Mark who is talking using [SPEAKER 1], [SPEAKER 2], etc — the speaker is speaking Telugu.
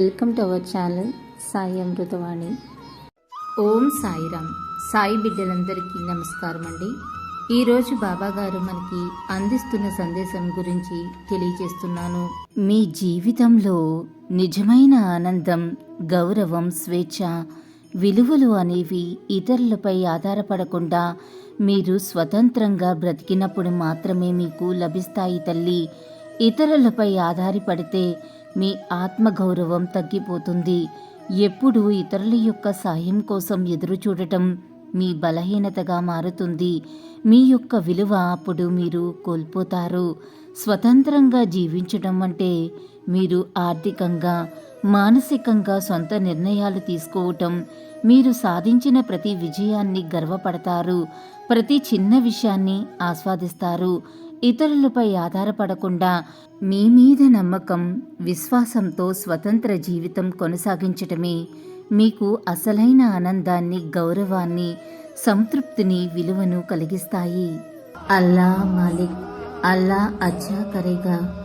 [SPEAKER 1] Welcome to our channel Sai Amritavani Om Sairam. Sai బిడ్డలందరికీ నమస్కారం అండి. ఈరోజు బాబాగారు మనకి అందిస్తున్న సందేశం గురించి తెలియజేస్తున్నాను. మీ జీవితంలో నిజమైన ఆనందం గౌరవం స్వేచ్ఛ విలువలు అనేవి ఇతరులపై ఆధారపడకుండా మీరు స్వతంత్రంగా బ్రతికినప్పుడు మాత్రమే మీకు లభిస్తాయి తల్లి. ఇతరులపై ఆధారపడితే మీ ఆత్మగౌరవం తగ్గిపోతుంది. ఎప్పుడు ఇతరుల యొక్క సాయం కోసం ఎదురు చూడటం మీ బలహీనతగా మారుతుంది. మీ యొక్క విలువ అప్పుడు మీరు కోల్పోతారు. స్వతంత్రంగా జీవించడం అంటే మీరు ఆర్థికంగా మానసికంగా సొంత నిర్ణయాలు తీసుకోవటం మీరు సాధించిన ప్రతి విజయాన్ని గర్వపడతారు ప్రతి చిన్న విషయాన్ని ఆస్వాదిస్తారు. ఇతరులపై ఆధారపడకుండా మీ మీద నమ్మకం విశ్వాసంతో స్వతంత్ర జీవితం కొనసాగించటమే మీకు అసలైన ఆనందాన్ని గౌరవాన్ని సంతృప్తిని విలువను కలిగిస్తాయి. అల్లా మాలిక్ అల్లా అచ్చా కరేగా.